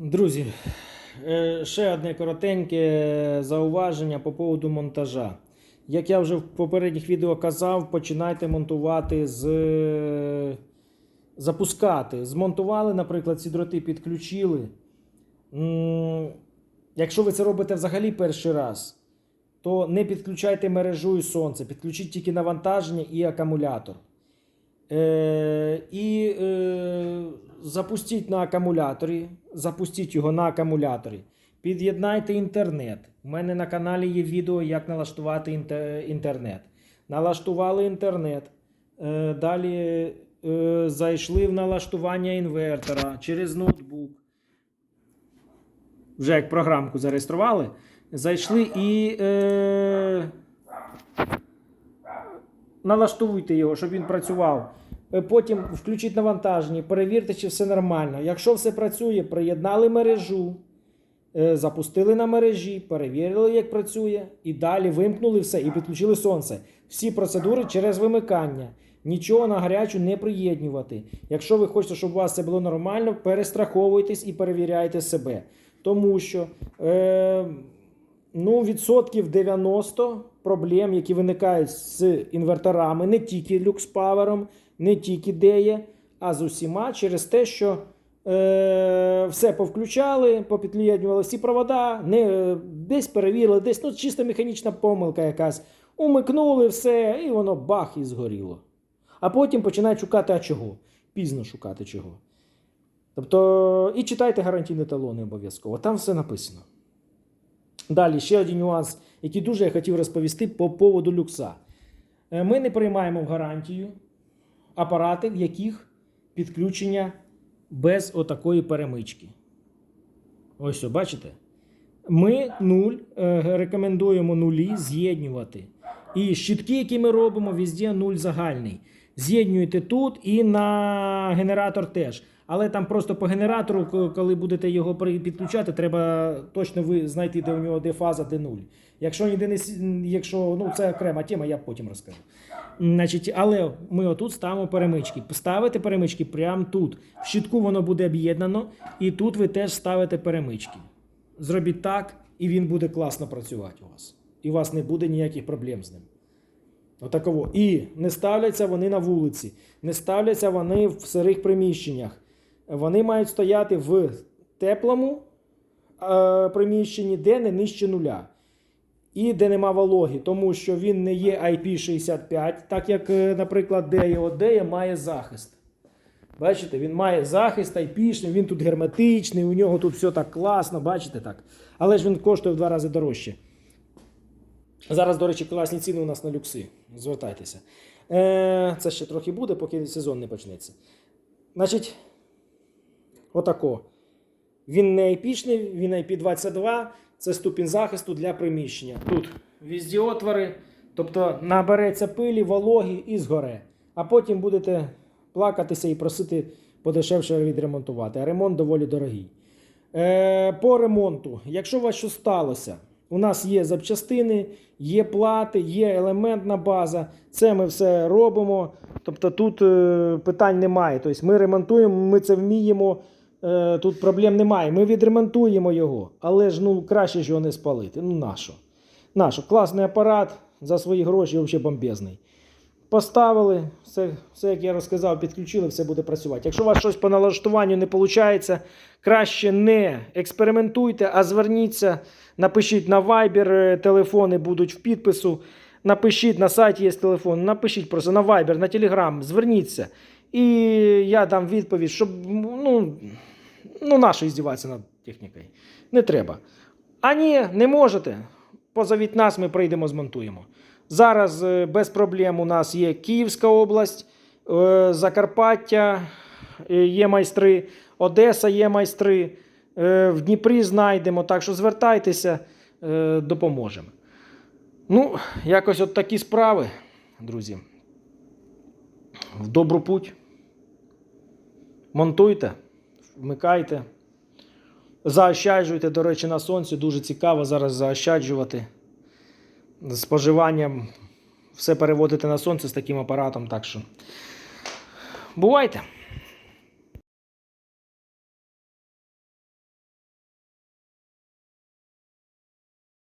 Друзі, е, ще одне коротеньке зауваження по поводу монтажа. Як я вже в попередніх відео казав, починайте монтувати з. Запускати. Змонтували, наприклад, ці дроти підключили. Якщо ви це робите взагалі перший раз, то не підключайте мережу і сонце, підключіть тільки навантаження і акумулятор. Е, і е, запустіть на акумуляторі, запустіть його на акумуляторі. Під'єднайте інтернет. У мене на каналі є відео, як налаштувати інтернет. Налаштували інтернет. Е, далі е, зайшли в налаштування інвертора через ноутбук. Вже як програмку зареєстрували. Зайшли і. Е, налаштуйте його, щоб він працював. Е, Потім включіть навантаження, перевірте, чи все нормально. Якщо все працює, приєднали мережу, е, запустили на мережі, перевірили, як працює, і далі вимкнули все і підключили сонце. Всі процедури через вимикання. Нічого на гарячу не приєднувати. Якщо ви хочете, щоб у вас це було нормально, перестраховуйтесь і перевіряйте себе. Тому що е, ну, відсотків 90 проблем, які виникають з інверторами, не тільки люкспавером, не тільки деє, а з усіма через те, що е, все повключали, попід'єднували всі провода, не, е, десь перевірили, десь ну, чисто механічна помилка якась. Умикнули все, і воно бах і згоріло. А потім починають шукати, а чого? Пізно шукати чого. Тобто, і читайте гарантійні талони обов'язково. Там все написано. Далі ще один нюанс, який дуже я хотів розповісти по поводу люкса. Е, Ми не приймаємо в гарантію апарати, в яких підключення без отакої перемички. Ось, о, бачите? Ми нуль е, рекомендуємо нулі з'єднювати. І щітки, які ми робимо, везде нуль загальний. З'єднюєте тут і на генератор теж. Але там просто по генератору, коли будете його підключати, треба точно ви знайти, де у нього де фаза, де нуль. Якщо ніде не якщо ну це окрема тема, я потім розкажу. Значить, але ми отут ставимо перемички. Ставите перемички прямо тут. В щитку воно буде об'єднано, і тут ви теж ставите перемички. Зробіть так, і він буде класно працювати у вас. І у вас не буде ніяких проблем з ним. Отаково. І не ставляться вони на вулиці, не ставляться вони в сирих приміщеннях. Вони мають стояти в теплому е, приміщенні, де не нижче нуля. І де нема вологи, тому що він не є IP65, так як, е, наприклад, Одея має захист. Бачите, він має захист IP, він тут герметичний, у нього тут все так класно, бачите так. Але ж він коштує в два рази дорожче. Зараз, до речі, класні ціни у нас на люкси. Звертайтеся. Е, це ще трохи буде, поки сезон не почнеться. Значить, отако. Він не епічний, він IP22, це ступінь захисту для приміщення. Тут візді отвори, тобто набереться пилі, вологі і згоре. А потім будете плакатися і просити подешевше відремонтувати. А ремонт доволі дорогий. Е, по ремонту, якщо у вас що сталося, у нас є запчастини, є плати, є елементна база. Це ми все робимо. Тобто тут е, питань немає. Тобто ми ремонтуємо, ми це вміємо. Е, тут проблем немає. Ми відремонтуємо його, але ж ну краще ж його не спалити. Ну нащо? Нащо? Класний апарат за свої гроші, взагалі бомбезний. Поставили, все, все, як я розказав, підключили, все буде працювати. Якщо у вас щось по налаштуванню не виходить, краще не експериментуйте, а зверніться, напишіть на Viber, е, телефони будуть в підпису. Напишіть на сайті є телефон, напишіть просто на Viber, на Telegram, зверніться. І я дам відповідь, щоб ну, ну нащо здіватися над технікою. Не треба. А ні, не можете. Позовіть нас, ми прийдемо, змонтуємо. Зараз е, без проблем у нас є Київська область, е, Закарпаття, е, є майстри, Одеса є майстри. В Дніпрі знайдемо, так що звертайтеся, допоможемо. Ну, якось от такі справи, друзі. В добру путь. Монтуйте, вмикайте. Заощаджуйте, до речі, на сонці. Дуже цікаво зараз заощаджувати. Споживанням все переводити на сонце з таким апаратом. Так що бувайте!